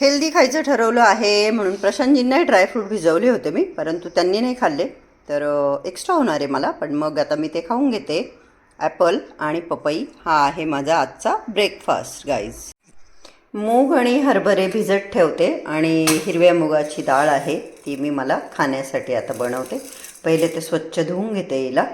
Healthy खायचं ठरवलं आहे म्हणून प्रशांतजींनाही ड्रायफ्रूट भिजवले होते मी परंतु त्यांनी नाही खाल्ले. तर एक्स्ट्रा होणार आहे मला पण मग आता मी ते खाऊन घेते. ॲपल आणि पपई हा आहे माझा आजचा ब्रेकफास्ट गाईज मूग आणि हरभरे भिजत ठेवते आणि हिरव्या मुगाची डाळ आहे ती मी मला खाण्यासाठी आता बनवते. पहिले ते स्वच्छ धुवून घेते हिला.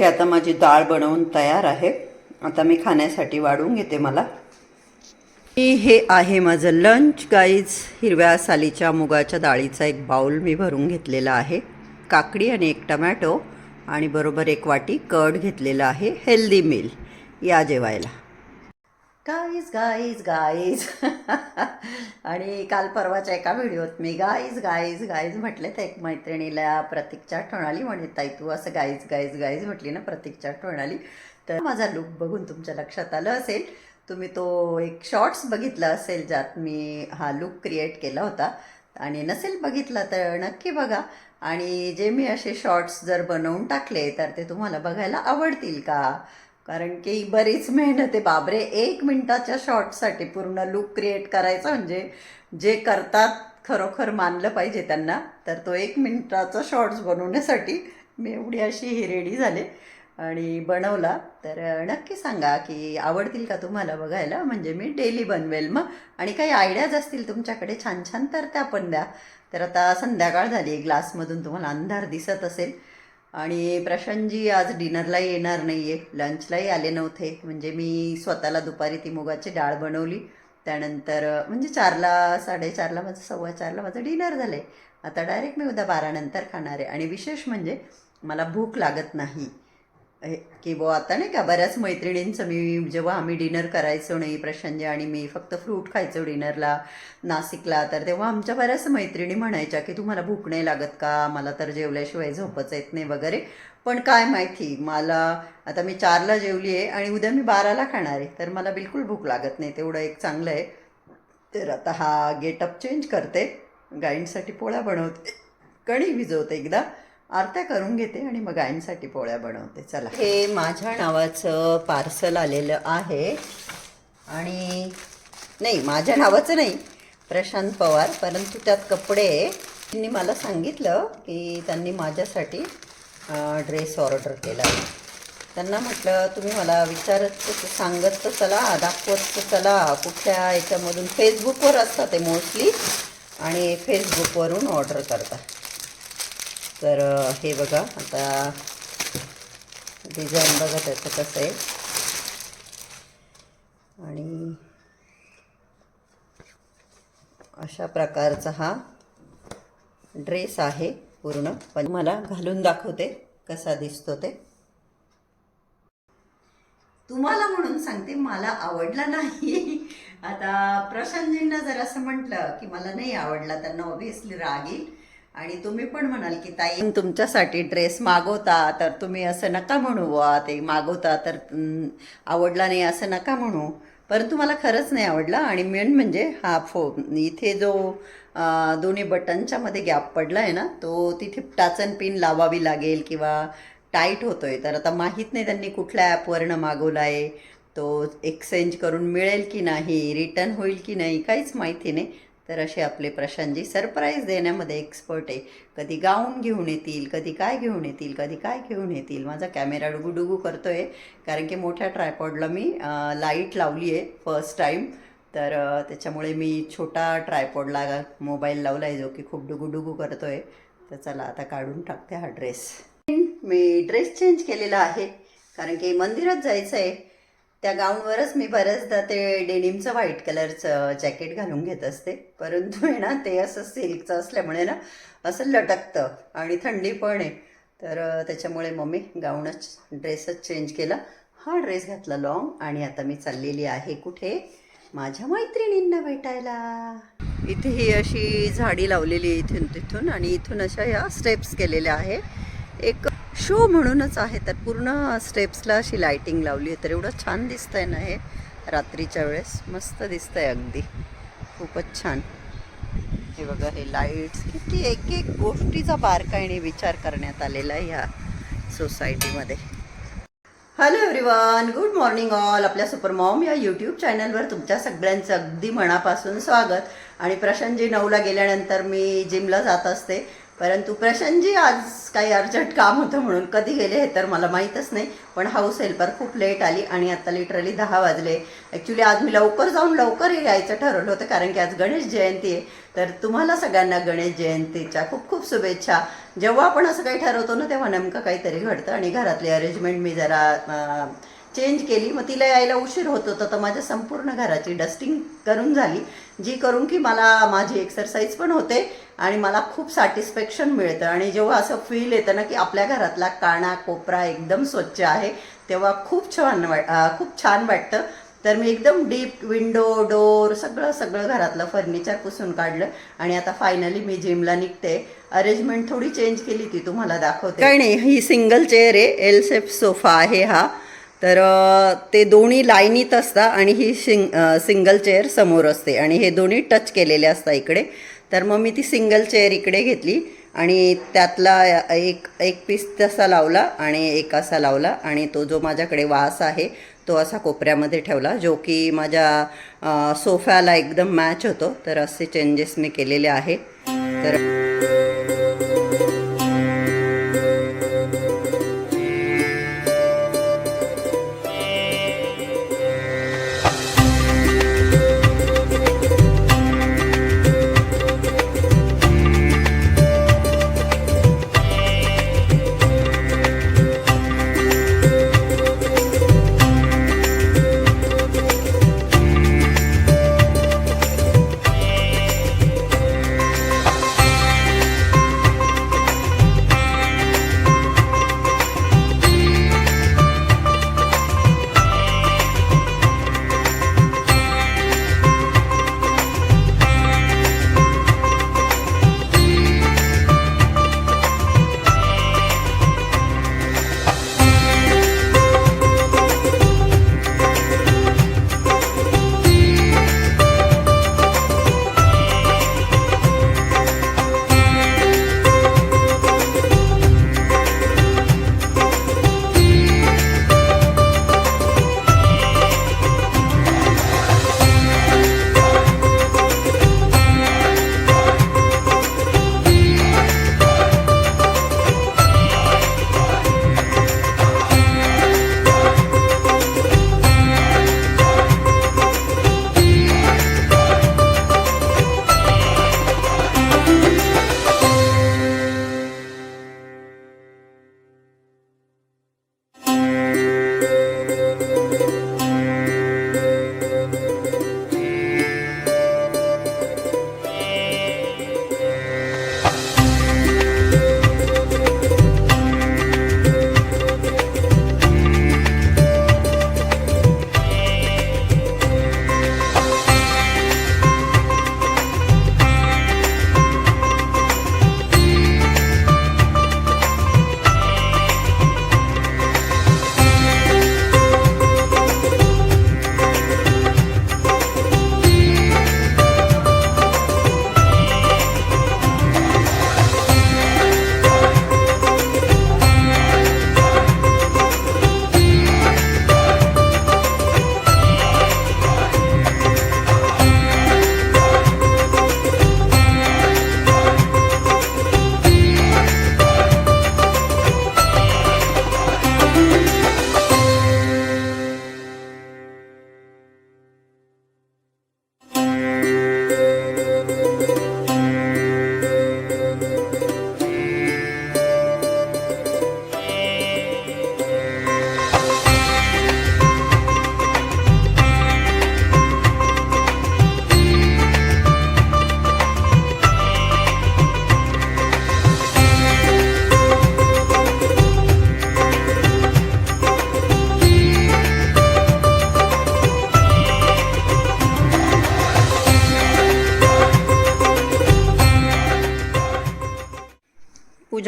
इथे आता माझी डाळ बनवून तयार आहे. आता मी खाण्यासाठी वाढून घेते मला. हे आहे माझं लंच गाईज हिरव्या सालीच्या मुगाच्या डाळीचा एक बाऊल मी भरून घेतलेला आहे. काकडी आणि एक टमॅटो आणि बरोबर एक वाटी कड घेतलेला आहे. हेल्दी मील या जेवायला. गाईज गाईज गाईज आणि काल परवाच्या एका व्हिडिओत मी गाईज गाईज गाईज म्हटले तर एक मैत्रिणीला प्रतीकच्या आठवण आली म्हणे ताई तू असं गाईज गाईज गाईज म्हटली ना प्रतीकच्या आठवण आली तर माझा लुक बघून तुमच्या लक्षात आलं असेल. तुम्ही तो एक शॉर्ट्स बघितला असेल ज्यात मी हा लुक क्रिएट केला होता. आणि नसेल बघितला तर नक्की बघा. आणि जे मी असे शॉर्ट्स जर बनवून टाकले तर ते तुम्हाला बघायला आवडतील का? कारण की बरीच मेहनत आहे. बाबरे एक मिनटाच्या शॉर्टसाठी पूर्ण लुक क्रिएट करायचा म्हणजे जे करतात खरोखर मानलं पाहिजे त्यांना. तर तो एक मिनटाचा शॉर्ट्स बनवण्यासाठी मी एवढी अशी ही रेडी झाले आणि बनवला. तर नक्की सांगा की आवडतील का तुम्हाला बघायला? म्हणजे मी डेली बनवेल मग. आणि काही आयडियाज असतील तुमच्याकडे छान छान तर त्या पण द्या. तर आता संध्याकाळ झाली ग्लासमधून तुम्हाला अंधार दिसत असेल. आणि प्रशांतजी आज डिनरलाही येणार नाही आहे लंचलाही आले नव्हते. म्हणजे मी स्वतःला दुपारी ती मुगाची डाळ बनवली. त्यानंतर म्हणजे चारला साडेचारला माझं सव्वा चारला माझं डिनर झालं आहे आता डायरेक्ट मी उद्या बारानंतर खाणार आहे. आणि विशेष म्हणजे मला भूक लागत नाही. की बुवा आता नाही का बऱ्याच मैत्रिणींचं मी जेव्हा आम्ही डिनर करायचो नाही प्रशांतजी आणि मी फक्त फ्रूट खायचो डिनरला नाशिकला तर तेव्हा आमच्या बऱ्याच मैत्रिणी म्हणायच्या की तुम्हाला भूक नाही लागत का? मला तर जेवल्याशिवाय झोपच येत नाही वगैरे. पण काय माहिती मला आता मी चारला जेवली आहे आणि उद्या मी बाराला खाणार आहे तर मला बिलकुल भूक लागत नाही तेवढं एक चांगलं आहे. तर आता हा गेटअप चेंज करते गाईंसाठी पोळा बनवते कणी भिजवते एकदा. आरत्या करून घेते आणि मग गायनसाठी पोळ्या बनवते. चला. हे माझ्या नावाचं पार्सल आलेलं आहे. आणि नाही माझ्या नावाचं नाही प्रशांत पवार परंतु त्यात कपडे त्यांनी मला सांगितलं की त्यांनी माझ्यासाठी ड्रेस ऑर्डर केला. आहे त्यांना म्हटलं तुम्ही मला विचारत तर सांगत तर चला दाखवत तर चला. कुठल्या याच्यामधून? फेसबुकवर असतात ते मोस्टली आणि फेसबुकवरून ऑर्डर करतात. तर हे बघा आता डिझाईन बघा त्याचं कसं आहे. आणि अशा प्रकारचा हा ड्रेस आहे पूर्ण. पण मला घालून दाखवते कसा दिसतो ते. तुम्हाला म्हणून सांगते मला आवडला नाही. आता प्रशांतजींना जर असं म्हटलं की मला नाही आवडला त्यांना ऑब्व्हियसली राग येईल आणि तुम्ही पण म्हणाल की ताई तुमच्यासाठी ड्रेस मागवता तर तुम्ही असं नका म्हणू बुवा ते मागवता तर आवडला नाही असं नका म्हणू. परंतु मला खरंच नाही आवडला आणि मेन म्हणजे हा फो इथे जो दोन्ही बटनच्या मध्ये गॅप पडला आहे ना तो तिथे टाचन पिन लावावी लागेल किंवा टाईट होतो आहे तर आता माहीत नाही त्यांनी कुठल्या ॲपवरनं मागवला आहे तो एक्सचेंज करून मिळेल की नाही रिटर्न होईल की नाही काहीच माहिती नाही. तर असे आपले प्रशांतजी सरप्राईज देण्यामध्ये एक्सपर्ट आहे. कधी गाऊन घेऊन येतील कधी काय घेऊन येतील कधी काय घेऊन येतील. माझा कॅमेरा डुगुडुगू आहे कारण की मोठ्या ट्रायपॉडला मी लाइट लावली आहे फर्स्ट टाईम तर त्याच्यामुळे मी छोटा ट्रायपॉडला मोबाईल लावला आहे जो की खूप डुगुडुगू आहे तर चला आता काढून टाकते हा ड्रेस मी ड्रेस चेंज केलेला आहे कारण की मंदिरात जायचं आहे त्या गाऊनवरच मी बऱ्याचदा ते डेनिमचं व्हाईट कलरचं जॅकेट घालून घेत असते. परंतु आहे ना ते असं सिल्कचं असल्यामुळे ना असं लटकतं आणि थंडी पण आहे. तर त्याच्यामुळे मम्मी गाऊनच ड्रेसच चेंज केला. हा ड्रेस घातला लॉंग आणि आता मी चाललेली आहे कुठे? माझ्या मैत्रिणींना भेटायला. इथे ही अशी झाडी लावलेली इथून तिथून आणि इथून अशा ह्या स्टेप्स केलेल्या आहे. एक शो म्हणूनच आहे. तर पूर्ण स्टेप्सला अशी लायटिंग लावली आहे. तर एवढं छान दिसतंय ना हे? रात्रीच्या वेळेस मस्त दिसतंय अगदी. खूपच छान. हे बघा हे लाईट्स किती एक एक गोष्टीचा बारकाईने विचार करण्यात आलेला आहे ह्या सोसायटीमध्ये hello everyone good morning all आपल्या सुपर मॉम या यूट्यूब चॅनलवर तुमच्या सगळ्यांचं अगदी मनापासून स्वागत. आणि प्रशांतजी नऊला गेल्यानंतर मी जिमला जात असते. परंतु प्रशांतजी आज काही अर्जंट काम होतं म्हणून कधी गेले हे तर मला माहीतच नाही. पण हाऊस हेल्पर खूप लेट आली आणि आता लिटरली दहा वाजले. ॲक्च्युली आज मी लवकर जाऊन लवकर यायचं ठरवलं होतं कारण की आज गणेश जयंती आहे. तर तुम्हाला सगळ्यांना गणेश जयंतीच्या खूप खूप शुभेच्छा. जेव्हा आपण असं काही ठरवतो ना तेव्हा नेमकं काहीतरी घडतं आणि घरातली अरेंजमेंट मी जरा चेंज केली. मग तिला यायला उशीर होत होता तर माझ्या संपूर्ण घराची डस्टिंग करून झाली जी करून की मला माझी एक्सरसाइज पण होते. आणि मला खूप सॅटिस्फॅक्शन मिळतं. आणि जेव्हा असं फील येतं ना की आपल्या घरातला काना कोपरा एकदम स्वच्छ आहे तेव्हा खूप छान वाट खूप छान वाटतं. तर मी एकदम डीप विंडो डोर सगळं सगळं घरातलं फर्निचर पुसून काढलं आणि आता फायनली मी जिमला निघते. अरेंजमेंट थोडी चेंज केली ती तुम्हाला दाखवते. काही नाही ही सिंगल चेअर आहे एल सेफ सोफा आहे हा. तर ते दोन्ही लाईनीत असतात आणि ही सिंग सिंगल चेअर समोर असते. आणि हे दोन्ही टच केलेले असतात इकडे. तर मग मी ती सिंगल चेअर इकडे घेतली आणि त्यातला एक एक पीस तसा लावला आणि एक असा लावला आणि तो जो माझ्याकडे वास आहे तो असा कोपऱ्यामध्ये ठेवला जो की माझ्या सोफ्याला एकदम मॅच होतो. तर असे चेंजेस मी केलेले आहे. तर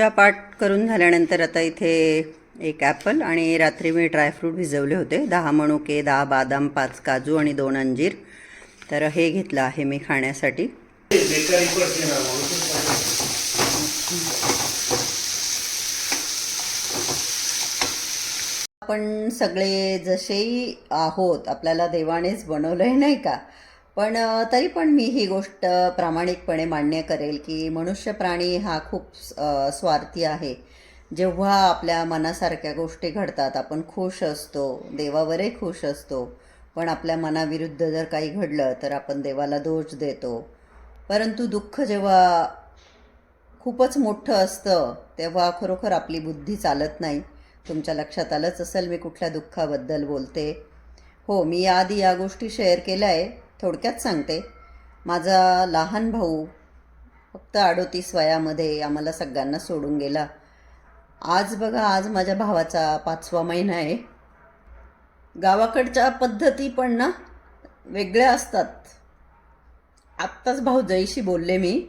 पूजापाठ करून झाल्यानंतर आता इथे एक ॲपल आणि रात्री मी ड्रायफ्रूट भिजवले होते. दहा मणुके दहा बादाम पाच काजू आणि दोन अंजीर. तर हे घेतलं आहे मी खाण्यासाठी. आपण सगळे जसेही आहोत आपल्याला देवानेच बनवलं आहे नाही का? पण तरी पण मी ही गोष्ट प्रामाणिकपणे मान्य करेल की मनुष्य प्राणी हा खूप स्वार्थी आहे. जेव्हा आपल्या मनासारख्या गोष्टी घडतात आपण खुश असतो देवावरही खुश असतो. पण आपल्या मनाविरुद्ध जर काही घडलं तर आपण देवाला दोष देतो. परंतु दुःख जेव्हा खूपच मोठं असतं तेव्हा खरोखर आपली बुद्धी चालत नाही. तुमच्या लक्षात आलंच असेल मी कुठल्या दुःखाबद्दल बोलते. हो मी आधी या गोष्टी शेअर केल्या आहे. थोडक्यात सांगते. माझा लहान भाऊ फक्त अडोतीस वयामध्ये आम्हाला सगळ्यांना सोडून गेला. आज बघा आज माझ्या भावाचा पाचवा महिना आहे. गावाकडच्या पद्धती पण ना वेगळ्या असतात. आत्ताच भाऊजाईशी बोलले मी.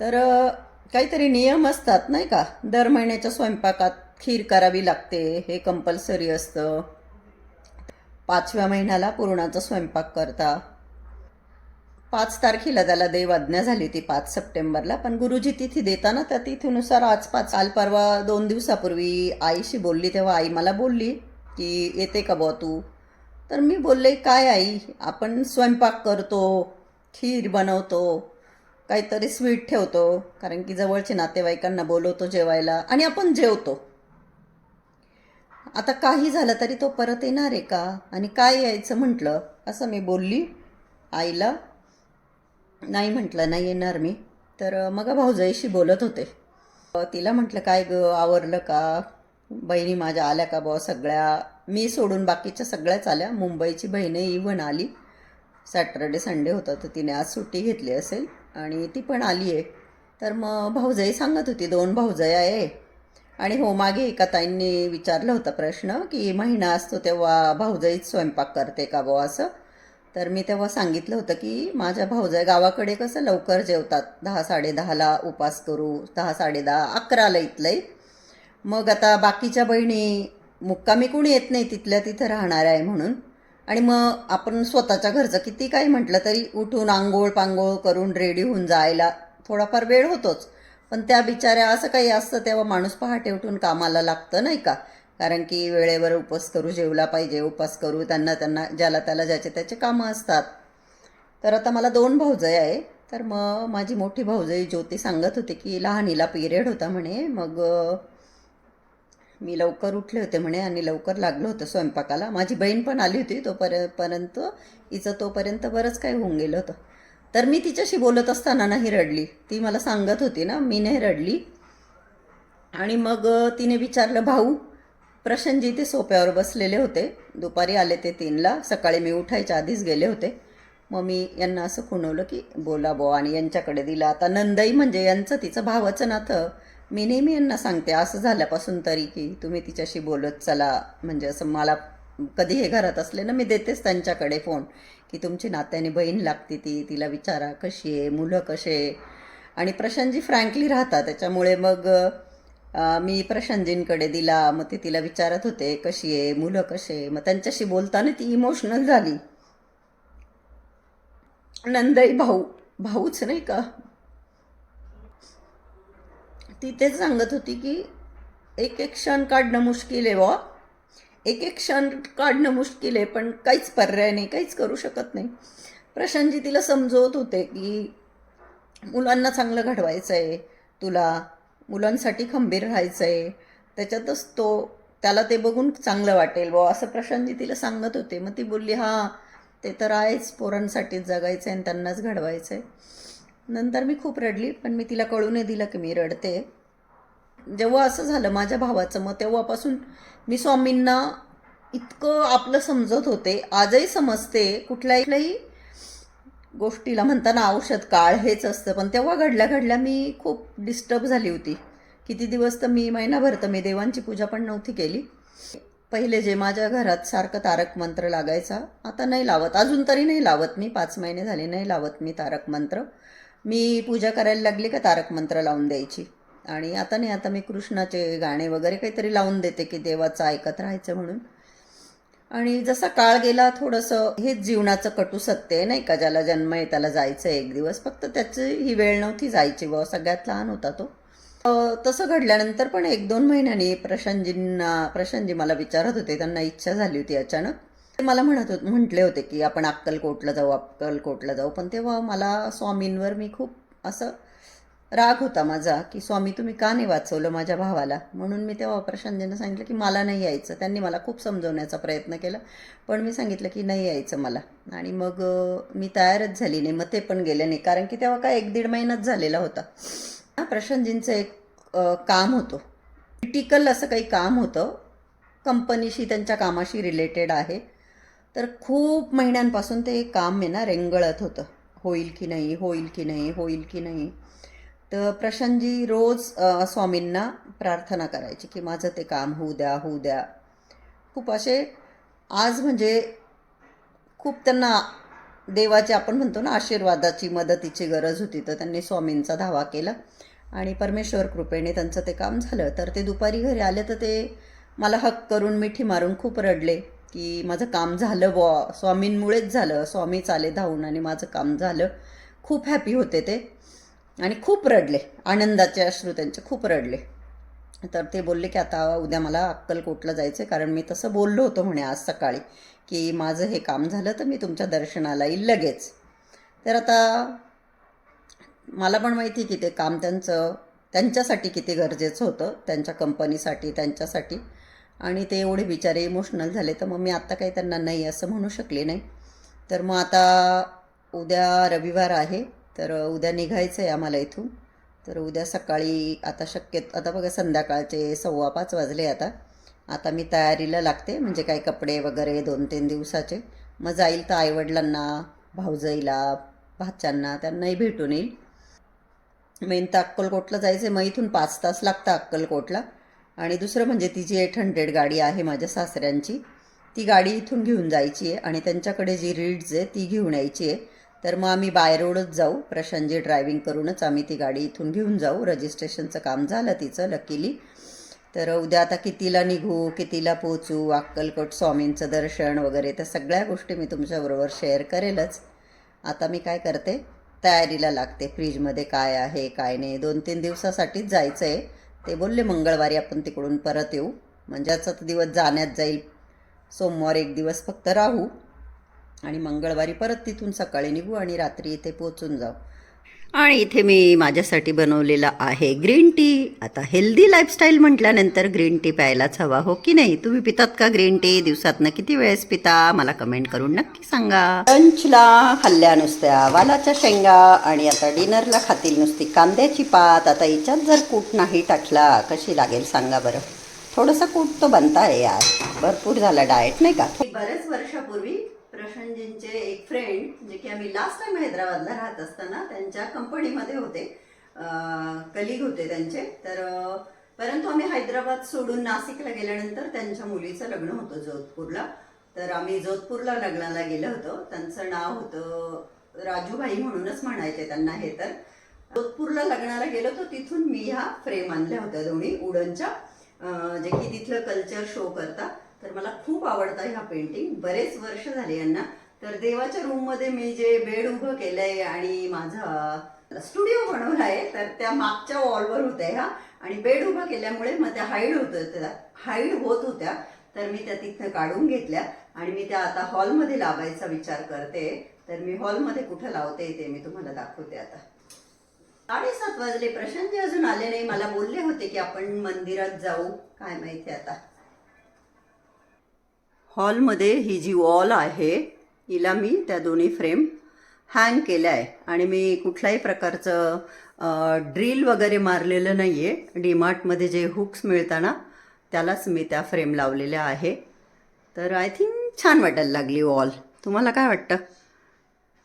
तर काहीतरी नियम असतात नाही का? दर महिन्याच्या स्वयंपाकात खीर करावी लागते हे कंपल्सरी असतं. पाचव्या महिन्याला पुरणाचा स्वयंपाक करता. पाच तारखेला त्याला देव आज्ञा झाली होती पाच सप्टेंबरला. पण गुरुजी तिथी देताना त्या तिथीनुसार आज पाच काल परवा दोन दिवसापूर्वी आईशी बोलली तेव्हा आई मला बोलली की येते का बुवा तू? तर मी बोलले काय आई आपण स्वयंपाक करतो खीर बनवतो काहीतरी स्वीट ठेवतो कारण की जवळचे नातेवाईकांना बोलवतो जेवायला आणि आपण जेवतो. आता काही झालं तरी तो परत येणार आहे का? आणि काय यायचं म्हटलं? असं मी बोलली आईला. नाही म्हटलं नाही येणार मी. तर मग भाऊजाईशी बोलत होते. तिला म्हटलं काय ग आवरलं का? बहिणी माझ्या आल्या का बुवा सगळ्या? मी सोडून बाकीच्या सगळ्याच आल्या. मुंबईची बहिणी इव्हन आली. सॅटरडे संडे होता तर तिने आज सुट्टी घेतली असेल आणि ती पण आली आहे तर मग भाऊजाई सांगत होती दोन भाऊजाई आहे. आणि हो मागे एका ताईंनी विचारलं होता प्रश्न की महिना असतो तेव्हा भाऊजाईच स्वयंपाक करते का बो असं. तर मी तेव्हा सांगितलं होतं की माझ्या भाऊजाई गावाकडे कसं लवकर जेवतात. दहा साडेदहाला उपास करू. दहा साडेदहा अकराला इथलंही मग आता बाकीच्या बहिणी मुक्कामी कोणी येत नाही तिथल्या तिथं राहणार आहे म्हणून. आणि मग आपण स्वतःच्या घरचं किती काही म्हटलं तरी उठून आंघोळ पांघोळ करून रेडी होऊन जायला थोडाफार वेळ होतोच. पण त्या बिचाऱ्या असं काही असतं तेव्हा माणूस पहाटे उठून कामाला लागतं नाही का? कारण की वेळेवर उपास करू जेवला पाहिजे उपास करू त्यांना त्यांना ज्याला त्याला ज्याचे त्याचे कामं असतात. तर आता मला दोन भाऊजय आहे तर मग माझी मोठी भाऊजई ज्योती सांगत होती की लहानीला पिरियड होता म्हणे मग मी लवकर उठले होते म्हणे आणि लवकर लागलो होतं स्वयंपाकाला. माझी बहीण पण आली होती तोपर्यंत पर्यंत हिचं तोपर्यंत बरंच काही होऊन गेलं होतं. तर मी तिच्याशी बोलत असताना नाही रडली. ती मला सांगत होती ना मी नाही रडली. आणि मग तिने विचारलं भाऊ प्रशनजी ते सोप्यावर बसलेले होते. दुपारी आले ते तीनला. सकाळी मी उठायच्या आधीच गेले होते. मग मी यांना असं खुणवलं की बोला बो आणि यांच्याकडे दिलं. आता नंदई म्हणजे यांचं तिचं भावाचं नातं. मी नेहमी यांना सांगते असं झाल्यापासून तरी की तुम्ही तिच्याशी बोलत चला. म्हणजे असं मला कधी हे घरात असले ना मी देतेच त्यांच्याकडे फोन. की तुमची नात्याने बहीण लागते ती तिला विचारा कशी आहे मुलं कसे आहे. आणि प्रशांतजी फ्रँकली राहतात त्याच्यामुळे मग मी प्रशांतजींकडे दिला मग ते तिला विचारत होते कशी आहे मुलं कसे आहे. मग त्यांच्याशी बोलताना ती इमोशनल झाली. नंदई भाऊ भाऊच नाही का? ती तेच सांगत होती की एक एक क्षण काढणं मुश्किल आहे बा एक एक क्षण काढणं मुश्किल आहे पण काहीच पर्याय नाही काहीच करू शकत नाही. प्रशांतजी तिला समजवत होते की मुलांना चांगलं घडवायचं आहे तुला मुलांसाठी खंबीर राहायचं आहे त्याच्यातच तो त्याला ते बघून चांगलं वाटेल. बुवा असं प्रशांतजी तिला सांगत होते. मग ती बोलली हां ते तर आहेच पोरांसाठीच जगायचं आहे आणि त्यांनाच घडवायचं आहे नंतर मी खूप रडली पण मी तिला कळू नाही दिलं की मी रडते. जेव्हा असं झालं माझ्या भावाचं मग तेव्हापासून मी स्वामींना इतकं आपलं समजत होते. आजही समजते कुठल्याही गोष्टीला म्हणताना औषध काळ हेच असतं. पण तेव्हा घडल्या घडल्या मी खूप डिस्टर्ब झाली होती. किती दिवस तर मी महिनाभर तर मी देवांची पूजा पण नव्हती केली. पहिले जे माझ्या घरात सारखं तारक मंत्र लागायचा आता नाही लावत. अजून तरी नाही लावत मी. पाच महिने झाले नाही लावत मी तारक मंत्र. मी पूजा करायला लागली का तारक मंत्र लावून द्यायची? आणि आता नाही आता मी कृष्णाचे गाणे वगैरे काहीतरी लावून देते की देवाचं ऐकत राहायचं म्हणून. आणि जसा काळ गेला थोडंसं हेच जीवनाचं कटू सत्य आहे नाही का? ज्याला जन्म आहे त्याला जायचं आहे एक दिवस. फक्त त्याची ही वेळ नव्हती जायची व सगळ्यात लहान होता तो. तसं घडल्यानंतर पण एक दोन महिन्यांनी प्रशांतजींना प्रशांतजी मला विचारत होते त्यांना इच्छा झाली होती अचानक. ते मला म्हणत होत म्हटले होते की आपण अक्कलकोटला जाऊ अक्कलकोटला जाऊ. पण तेव्हा मला स्वामींवर मी खूप असं राग होता माझा की स्वामी तुम्ही का नाही वाचवलं माझ्या भावाला? म्हणून मी तेव्हा प्रशांतजींना सांगितलं की मला नाही यायचं. त्यांनी मला खूप समजवण्याचा प्रयत्न केला पण मी सांगितलं की नाही यायचं मला. आणि मग मी तयारच झाली नाही मग ते पण गेले नाही कारण की तेव्हा काय एक दीड महिनाच झालेला होता. हा, प्रशांतजींचं एक काम होतं. क्रिटिकल असं काही काम होतं. कंपनीशी त्यांच्या कामाशी रिलेटेड आहे. तर खूप महिन्यांपासून ते काम आहे ना रेंगळत होतं. होईल की नाही होईल की नाही होईल की नाही. तर प्रशांतजी रोज स्वामींना प्रार्थना करायची की माझं ते काम होऊ द्या होऊ द्या. खूप असे आज म्हणजे खूप त्यांना देवाचे आपण म्हणतो ना आशीर्वादाची मदतीची गरज होती तर त्यांनी स्वामींचा धावा केला. आणि परमेश्वर कृपेने त्यांचं ते काम झालं. तर ते दुपारी घरी आले तर ते मला हक करून मिठी मारून खूप रडले की माझं काम झालं बॉ स्वामींमुळेच झालं. स्वामीच आले धावून आणि माझं काम झालं. खूप हॅपी होते ते. आणि खूप रडले. आनंदाचे अश्रू त्यांचे खूप रडले. तर ते बोलले की आता उद्या मला अक्कलकोटला जायचं आहे कारण मी तसं बोललो होतो म्हणे आज सकाळी की माझं हे काम झालं तर मी तुमच्या दर्शनाला येईल लगेच. तर आता मला पण माहिती की ते काम त्यांचं त्यांच्यासाठी किती गरजेचं होतं त्यांच्या कंपनीसाठी त्यांच्यासाठी. आणि ते एवढे बिचारे इमोशनल झाले तर मग मी आत्ता काही त्यांना नाही असं म्हणू शकले नाही. तर मग आता उद्या रविवार आहे. तर उद्या निघायचं आहे आम्हाला इथून. तर उद्या सकाळी आता शक्यत आता बघा संध्याकाळचे सव्वा पाच वाजले आता. आता मी तयारीला लागते म्हणजे काही कपडे वगैरे दोन तीन दिवसाचे. मग जाईल तर आईवडिलांना भाऊजाईला भाच्यांना त्यांनाही भेटून येईल. मेन तर अक्कलकोटला जायचं आहे मग इथून पाच तास लागतं अक्कलकोटला. आणि दुसरं म्हणजे ती जी एट हंड्रेड गाडी आहे माझ्या सासऱ्यांची ती गाडी इथून घेऊन जायची आहे. आणि त्यांच्याकडे जी रीड्स आहे ती घेऊन यायची आहे. तर मग आम्ही बाय रोडच जाऊ. प्रशांतजी ड्रायव्हिंग करूनच आम्ही ती गाडी इथून घेऊन जाऊ. रजिस्ट्रेशनचं काम झालं तिचं लकीली तर उद्या आता कितीला निघू कितीला पोचू अक्कलकोट स्वामींचं दर्शन वगैरे त्या सगळ्या गोष्टी मी तुमच्याबरोबर शेअर करेलच. आता मी काय करते? तयारीला लागते. फ्रीजमध्ये काय आहे काय नाही. दोन तीन दिवसासाठीच जायचं आहे ते बोलले मंगळवारी आपण तिकडून परत येऊ. म्हणजे आजचा तर दिवस जाण्यात जाईल. सोमवार एक दिवस फक्त राहू. आणि मंगळवारी परत तिथून सकाळी निघू आणि रात्री इथे पोचून जाऊ. आणि इथे मी माझ्यासाठी बनवलेला आहे ग्रीन टी. आता हेल्दी लाईफस्टाईल म्हटल्यानंतर ग्रीन टी प्यायलाच हवा हो की नाही? तुम्ही पितात का ग्रीन टी? दिवसातनं किती वेळेस पिता? मला कमेंट करून नक्की सांगा. लंचला खाल्ल्या नुसत्या वालाच्या शेंगा आणि आता डिनरला खातील नुसती कांद्याची पात. आता हिच्यात जर कूट नाही टाकला कशी लागेल सांगा बरं? थोडंसं कूट तो बनता आहे यार. भरपूर झाला डाएट नाही का? बरेच वर्षापूर्वी प्रशांतजींचे एक फ्रेंड जे की आम्ही लास्ट टाइम हैदराबादला राहत असताना त्यांच्या कंपनीमध्ये होते. कलिग होते त्यांचे. तर परंतु आम्ही हैदराबाद सोडून नाशिकला गेल्यानंतर त्यांच्या मुलीचं लग्न होतं जोधपूरला. तर आम्ही जोधपूरला लग्नाला गेलो होतो. त्यांचं नाव होतं राजूभाई म्हणूनच म्हणायचे त्यांना हे तर. जोधपूरला लग्नाला गेलो तर तिथून मी ह्या फ्रेम आणल्या होत्या दोन्ही उडनच्या. जे की तिथलं कल्चर शो करता तर मला खूप आवडतं ह्या पेंटिंग बरेच वर्ष झाले यांना. तर देवाच्या रूममध्ये मी जे बेड उभं केलंय आणि माझा स्टुडिओ बनवला आहे तर त्या मागच्या वॉलवर होत्या ह्या. आणि बेड उभं केल्यामुळे मग त्या हाईड होत होत्या. हाईड होत होत्या. तर मी त्या तिथनं काढून घेतल्या. आणि मी त्या आता हॉलमध्ये लावायचा विचार करते. तर मी हॉलमध्ये कुठं लावते ते मी तुम्हाला दाखवते आता. साडेसात वाजले. प्रशांतजी अजून आले नाही. मला बोलले होते की आपण मंदिरात जाऊ. काय माहिती आता. हॉलमध्ये ही जी वॉल आहे हिला मी त्या दोन्ही फ्रेम हँग केल्या आहे. आणि मी कुठल्याही प्रकारचं ड्रिल वगैरे मारलेलं नाही आहे डीमार्टमध्ये जे हुक्स मिळताना त्यालाच मी त्या फ्रेम लावलेल्या आहे. तर आय थिंक छान वाटायला लागली वॉल. तुम्हाला काय वाटतं?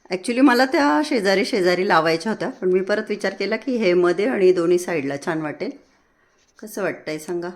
ॲक्च्युली मला त्या शेजारी शेजारी लावायच्या होत्या पण मी परत विचार केला की हे मध्ये आणि दोन्ही साईडला छान वाटेल. कसं वाटतंय सांगा?